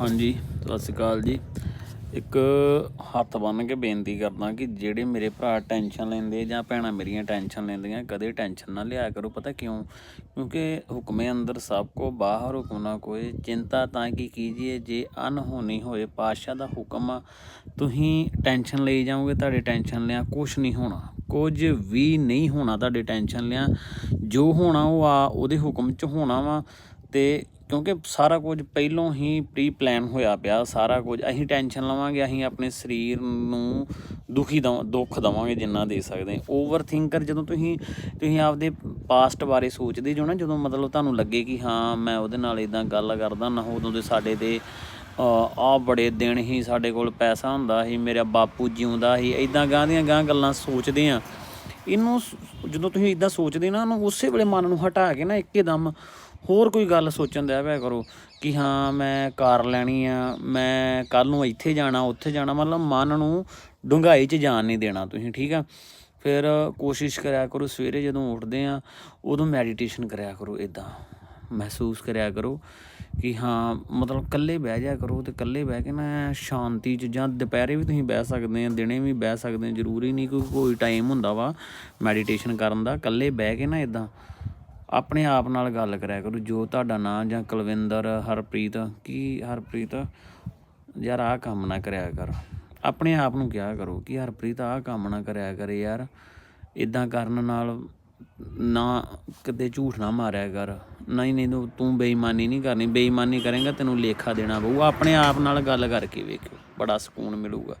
ਹਾਂਜੀ, ਸਤਿ ਸ਼੍ਰੀ ਅਕਾਲ ਜੀ। ਇੱਕ ਹੱਥ ਬੰਨ ਕੇ ਬੇਨਤੀ ਕਰਦਾ ਕਿ ਜਿਹੜੇ ਮੇਰੇ ਭਰਾ ਟੈਨਸ਼ਨ ਲੈਂਦੇ ਜਾਂ ਭੈਣਾਂ ਮੇਰੀਆਂ ਟੈਨਸ਼ਨ ਲੈਂਦੀਆਂ, ਕਦੇ ਟੈਨਸ਼ਨ ਨਾ ਲਿਆ ਕਰੋ। ਪਤਾ ਕਿਉਂ? ਕਿਉਂਕਿ ਹੁਕਮੇ ਅੰਦਰ ਸਭ ਕੋ ਬਾਹਰ, ਹੁਕਮ ਨਾ ਕੋਏ ਚਿੰਤਾ ਤਾਂ ਕੀ ਕੀਜੀਏ, ਜੇ ਅਨਹੋਣੀ ਹੋਏ, ਪਾਤਸ਼ਾਹ ਦਾ ਹੁਕਮ ਆ ਤੁਸੀਂ ਟੈਨਸ਼ਨ ਲਈ ਜਾਓਗੇ, ਤੁਹਾਡੇ ਟੈਨਸ਼ਨ ਲਿਆ ਕੁਝ ਨਹੀਂ ਹੋਣਾ। ਕੁਝ ਵੀ ਨਹੀਂ ਹੋਣਾ ਤੁਹਾਡੇ ਟੈਨਸ਼ਨ ਲਿਆ। ਜੋ ਹੋਣਾ ਉਹ ਆ, ਉਹਦੇ ਹੁਕਮ 'ਚ ਹੋਣਾ ਵਾ। ਤੇ ਕਿਉਂਕਿ ਸਾਰਾ ਕੁਝ ਪਹਿਲੋਂ ਹੀ ਪ੍ਰੀ ਪਲਾਨ ਹੋਇਆ ਪਿਆ, ਸਾਰਾ ਕੁਝ ਅਸੀਂ ਟੈਨਸ਼ਨ ਲਵਾਂਗੇ, ਅਸੀਂ ਆਪਣੇ ਸਰੀਰ ਨੂੰ ਦੁਖੀ ਦਵਾਂ, ਦੁੱਖ ਦਵਾਂਗੇ ਜਿੰਨਾ ਦੇ ਸਕਦੇ ਓਵਰ ਥਿੰਕਰ ਜਦੋਂ ਤੁਸੀਂ ਤੁਸੀਂ ਆਪਦੇ ਪਾਸਟ ਬਾਰੇ ਸੋਚਦੇ ਜੋ ਨਾ, ਜਦੋਂ ਮਤਲਬ ਤੁਹਾਨੂੰ ਲੱਗੇ ਕਿ ਹਾਂ, ਮੈਂ ਉਹਦੇ ਨਾਲ ਇਦਾਂ ਗੱਲ ਕਰਦਾ, ਨਾ ਉਦੋਂ ਦੇ ਸਾਡੇ ਦੇ ਆ ਬੜੇ ਦਿਨ ਹੀ ਸਾਡੇ ਕੋਲ ਪੈਸਾ ਹੁੰਦਾ ਸੀ, ਮੇਰਾ ਬਾਪੂ ਜਿਉਂਦਾ ਸੀ ਇਦਾਂ ਗਾਂ ਦੀਆਂ ਗਾਂ ਗੱਲਾਂ ਸੋਚਦੇ ਆ ਇਹਨੂੰ ਜਦੋਂ ਤੁਸੀਂ ਇਦਾਂ ਸੋਚਦੇ ਨਾ, ਉਹਨੂੰ ਉਸੇ ਵੇਲੇ ਮਨ ਨੂੰ ਹਟਾ ਕੇ ਨਾ ਇੱਕਦਮ ਹੋਰ ਕੋਈ ਗੱਲ ਸੋਚਣ ਦਿਆ ਪਿਆ ਕਰੋ ਕਿ ਹਾਂ, ਮੈਂ ਕਾਰ ਲੈਣੀ ਆ, ਮੈਂ ਕੱਲ ਨੂੰ ਇੱਥੇ ਜਾਣਾ, ਉੱਥੇ ਜਾਣਾ, ਮਤਲਬ ਮਨ ਨੂੰ ਡੂੰਘਾਈ 'ਚ ਜਾਣ ਨਹੀਂ ਦੇਣਾ ਤੁਸੀਂ, ਠੀਕ ਆ? ਫਿਰ ਕੋਸ਼ਿਸ਼ ਕਰਿਆ ਕਰੋ, ਸਵੇਰੇ ਜਦੋਂ ਉੱਠਦੇ ਆ, ਉਦੋਂ ਮੈਡੀਟੇਸ਼ਨ ਕਰਿਆ ਕਰੋ ਇਦਾਂ ਮਹਿਸੂਸ ਕਰਿਆ ਕਰੋ ਕਿ ਹਾਂ, ਮਤਲਬ ਇਕੱਲੇ ਬਹਿ ਜਾ ਕਰੋ ਤੇ ਇਕੱਲੇ ਬਹਿ ਕੇ ਨਾ ਸ਼ਾਂਤੀ 'ਚ, ਜਾਂ ਦੁਪਹਿਰੇ ਵੀ ਤੁਸੀਂ ਬਹਿ ਸਕਦੇ ਆ, ਦਿਨੇ ਵੀ ਬਹਿ ਸਕਦੇ ਆ, ਜ਼ਰੂਰੀ ਨਹੀਂ ਕਿ ਕੋਈ ਟਾਈਮ ਹੁੰਦਾ ਵਾ ਮੈਡੀਟੇਸ਼ਨ ਕਰਨ ਦਾ, ਇਕੱਲੇ ਬਹਿ ਕੇ ਨਾ ਇਦਾਂ ਆਪਣੇ ਆਪ ਨਾਲ ਗੱਲ ਕਰਿਆ ਕਰੋ। ਜੋ ਤੁਹਾਡਾ ਨਾਂ ਜਾਂ ਕੁਲਵਿੰਦਰ, ਹਰਪ੍ਰੀਤ, ਕੀ ਹਰਪ੍ਰੀਤ? ਯਾਰ ਆਹ ਕੰਮ ਨਾ ਕਰਿਆ ਕਰ। ਆਪਣੇ ਆਪ ਨੂੰ ਕਿਹਾ ਕਰੋ ਕਿ ਹਰਪ੍ਰੀਤ, ਆਹ ਕੰਮ ਨਾ ਕਰਿਆ ਕਰੇ ਯਾਰ। ਇਦਾਂ ਕਰਨ ਨਾਲ ਨਾ ਕਿਤੇ ਝੂਠ ਨਾ ਮਾਰਿਆ ਕਰ। ਨਹੀਂ ਨਹੀਂ ਤੂੰ- ਬੇਈਮਾਨੀ ਨਹੀਂ ਕਰਨੀ। ਬੇਈਮਾਨੀ ਕਰੇਗਾ, ਤੈਨੂੰ ਲੇਖਾ ਦੇਣਾ ਪਊ। ਆਪਣੇ ਆਪ ਨਾਲ ਗੱਲ ਕਰਕੇ ਵੇਖਿਓ। ਬੜਾ ਸਕੂਨ ਮਿਲੂਗਾ।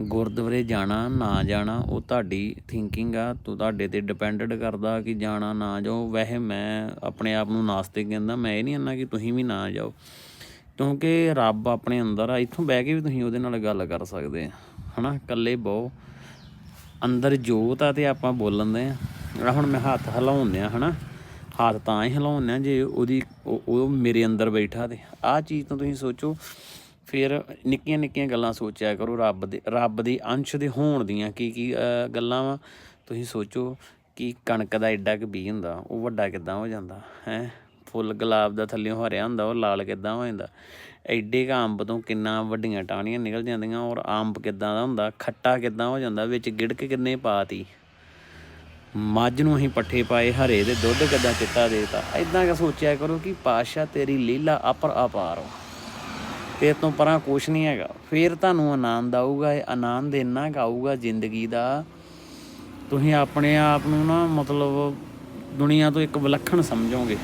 ਗੁਰਦੁਆਰੇ ਜਾਣਾ, ਨਾ ਜਾਣਾ, ਉਹ ਤੁਹਾਡੀ ਥਿੰਕਿੰਗ ਆ। ਤੂੰ ਤੁਹਾਡੇ ਤੇ ਡਿਪੈਂਡਡ ਕਰਦਾ ਕਿ ਜਾਣਾ, ਨਾ ਜਾਓ। ਵੈਸੇ ਮੈਂ ਆਪਣੇ ਆਪ ਨੂੰ ਨਾਸਤਿਕ ਕਹਿੰਦਾ, ਮੈਂ ਇਹ ਨਹੀਂ ਅੰਨਾ ਕਿ ਤੁਸੀਂ ਵੀ ਨਾ ਜਾਓ। ਕਿਉਂਕਿ ਰੱਬ ਆਪਣੇ ਅੰਦਰ ਆ। ਇੱਥੋਂ ਬਹਿ ਕੇ ਵੀ ਤੁਸੀਂ ਉਹਦੇ ਨਾਲ ਗੱਲ ਕਰ ਸਕਦੇ ਆ। ਹਨਾ? ਇਕੱਲੇ ਬਹੁ। ਅੰਦਰ ਜੋਤ ਆ ਤੇ ਆਪਾਂ ਬੋਲਣ ਦੇ ਜਿਹੜਾ ਹੁਣ ਮੈਂ ਹੱਥ ਹਿਲਾਉਂਦੇ ਆ ਹਨਾ? ਹੱਥ ਤਾਂ ਹੀ ਹਿਲਾਉਂਦੇ ਆ ਜੇ ਉਹਦੀ ਉਹ ਮੇਰੇ ਅੰਦਰ ਬੈਠਾ ਤੇ। ਆਹ ਚੀਜ਼ ਤਾਂ ਤੁਸੀਂ ਸੋਚੋ। ਫਿਰ ਨਿੱਕੀਆਂ ਨਿੱਕੀਆਂ ਗੱਲਾਂ ਸੋਚਿਆ ਕਰੋ, ਰੱਬ ਦੇ ਰੱਬ ਦੇ ਅੰਸ਼ ਦੇ ਹੋਣ ਦੀਆਂ ਕੀ ਕੀ ਗੱਲਾਂ ਵਾ। ਤੁਸੀਂ ਸੋਚੋ ਕਿ ਕਣਕ ਦਾ ਐਡਾ ਕੁ ਬੀ ਹੁੰਦਾ, ਉਹ ਵੱਡਾ ਕਿੱਦਾਂ ਹੋ ਜਾਂਦਾ, ਹੈ? ਫੁੱਲ ਗੁਲਾਬ ਦਾ ਥੱਲਿਓਂ ਹਰਿਆ ਹੁੰਦਾ, ਉਹ ਲਾਲ ਕਿੱਦਾਂ ਹੋ ਜਾਂਦਾ? ਐਡੇ ਕ ਅੰਬ ਤੋਂ ਕਿੰਨਾ ਵੱਡੀਆਂ ਟਾਹਣੀਆਂ ਨਿਕਲ ਜਾਂਦੀਆਂ, ਔਰ ਅੰਬ ਕਿੱਦਾਂ ਦਾ ਹੁੰਦਾ, ਖੱਟਾ ਕਿੱਦਾਂ ਹੋ ਜਾਂਦਾ, ਵਿੱਚ ਗਿੜਕ ਕਿੰਨੇ ਪਾਤੀ। ਮੱਝ ਨੂੰ ਅਸੀਂ ਪੱਠੇ ਪਾਏ, ਹਰੇ ਦੇ ਦੁੱਧ ਕਿੱਦਾਂ ਚਿੱਟਾ ਦੇਤਾ। ਐਦਾਂ ਕਿ ਸੋਚਿਆ ਕਰੋ ਕਿ ਪਾਸ਼ਾ ਤੇਰੀ ਲੀਲਾ ਅਪਰ ਅਪਾਰ ਹੋ ਤੇ ਤੋਂ ਪਰਾਂ ਕੁਛ ਨਹੀਂ ਹੈਗਾ। ਫਿਰ ਤੁਹਾਨੂੰ ਆਨੰਦ ਆਊਗਾ, ਇਹ ਆਨੰਦ ਇੰਨਾ ਕੁ ਆਊਗਾ ਜ਼ਿੰਦਗੀ ਦਾ। ਤੁਸੀਂ ਆਪਣੇ ਆਪ ਨੂੰ ਨਾ ਮਤਲਬ ਦੁਨੀਆ ਤੋਂ ਇੱਕ ਵਿਲੱਖਣ ਸਮਝੋਗੇ।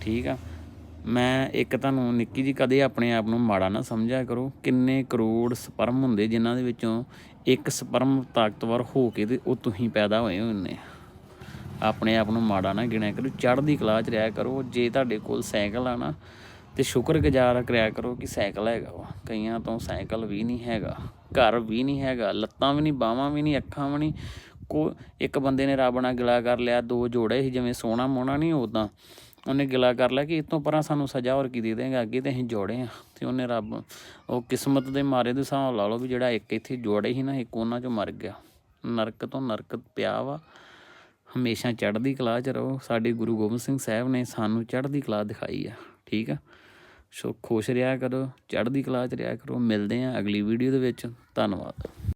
ਠੀਕ ਆ? ਮੈਂ ਇੱਕ ਤੁਹਾਨੂੰ ਨਿੱਕੀ ਜੀ ਕਦੇ ਆਪਣੇ ਆਪ ਨੂੰ ਮਾੜਾ ਨਾ ਸਮਝਿਆ ਕਰੋ। ਕਿੰਨੇ ਕਰੋੜ ਸਪਰਮ ਹੁੰਦੇ ਜਿਨ੍ਹਾਂ ਦੇ ਵਿੱਚੋਂ ਇੱਕ ਸਪਰਮ ਤਾਕਤਵਰ ਹੋ ਕੇ ਤੇ ਉਹ ਤੁਸੀਂ ਪੈਦਾ ਹੋਏ ਹੁੰਦੇ ਆਪਣੇ ਆਪ ਨੂੰ ਮਾੜਾ ਨਾ ਗਿਣਿਆ ਕਰੋ। ਚੜ੍ਹਦੀ ਕਲਾ 'ਚ ਰਿਹਾ ਕਰੋ। ਜੇ ਤੁਹਾਡੇ ਕੋਲ ਸਾਈਕਲ ਆ ਨਾ ਤੇ ਸ਼ੁਕਰਗੁਜ਼ਾਰ ਕਰਿਆ ਕਰੋ ਕਿ ਸਾਈਕਲ ਹੈਗਾ ਵਾ। ਕਈਆਂ ਤੋਂ ਸਾਈਕਲ ਵੀ ਨਹੀਂ ਹੈਗਾ, ਘਰ ਵੀ ਨਹੀਂ ਹੈਗਾ, ਲੱਤਾਂ ਵੀ ਨਹੀਂ, ਬਾਹਾਂ ਵੀ ਨਹੀਂ, ਅੱਖਾਂ ਵੀ ਨਹੀਂ। ਕੋ ਇੱਕ ਬੰਦੇ ਨੇ ਰੱਬ ਨਾਲ ਗਿਲਾ ਕਰ ਲਿਆ, ਦੋ ਜੋੜੇ ਸੀ, ਜਿਵੇਂ ਸੋਨਾ ਮੋਨਾ ਨਹੀਂ ਉਦਾਂ ਉਹਨੇ ਗਿਲਾ ਕਰ ਲਿਆ ਕਿ ਇਸ ਤੋਂ ਪਰਾਂ ਸਾਨੂੰ ਸਜ਼ਾ ਹੋਰ ਕੀ ਦੇ ਦੇਗਾ ਅੱਗੇ ਤੇ ਅਸੀਂ ਜੋੜੇ ਆ ਤੇ ਉਹਨੇ ਰੱਬ, ਉਹ ਕਿਸਮਤ ਦੇ ਮਾਰੇ ਦੇ ਹਿਸਾਬ ਲਾ ਲਓ ਵੀ ਜਿਹੜਾ ਇੱਕ ਇੱਥੇ ਜੋੜੇ ਸੀ ਨਾ, ਇੱਕ ਉਹਨਾਂ ਚੋਂ ਮਰ ਗਿਆ। ਨਰਕ ਤੋਂ ਨਰਕ ਪਿਆ ਵਾ। ਹਮੇਸ਼ਾ ਚੜ੍ਹਦੀ ਕਲਾ 'ਚ ਰਹੋ। ਸਾਡੇ ਗੁਰੂ ਗੋਬਿੰਦ ਸਿੰਘ ਸਾਹਿਬ ਨੇ ਸਾਨੂੰ ਚੜ੍ਹਦੀ ਕਲਾ ਦਿਖਾਈ ਆ। ਠੀਕ ਆ? ਸੋ ਖੁਸ਼ ਰਿਹਾ ਕਰੋ, ਚੜ੍ਹਦੀ ਕਲਾ 'ਚ ਰਿਹਾ ਕਰੋ, ਮਿਲਦੇ ਆ ਅਗਲੀ ਵੀਡੀਓ ਦੇ ਵਿੱਚ। ਧੰਨਵਾਦ।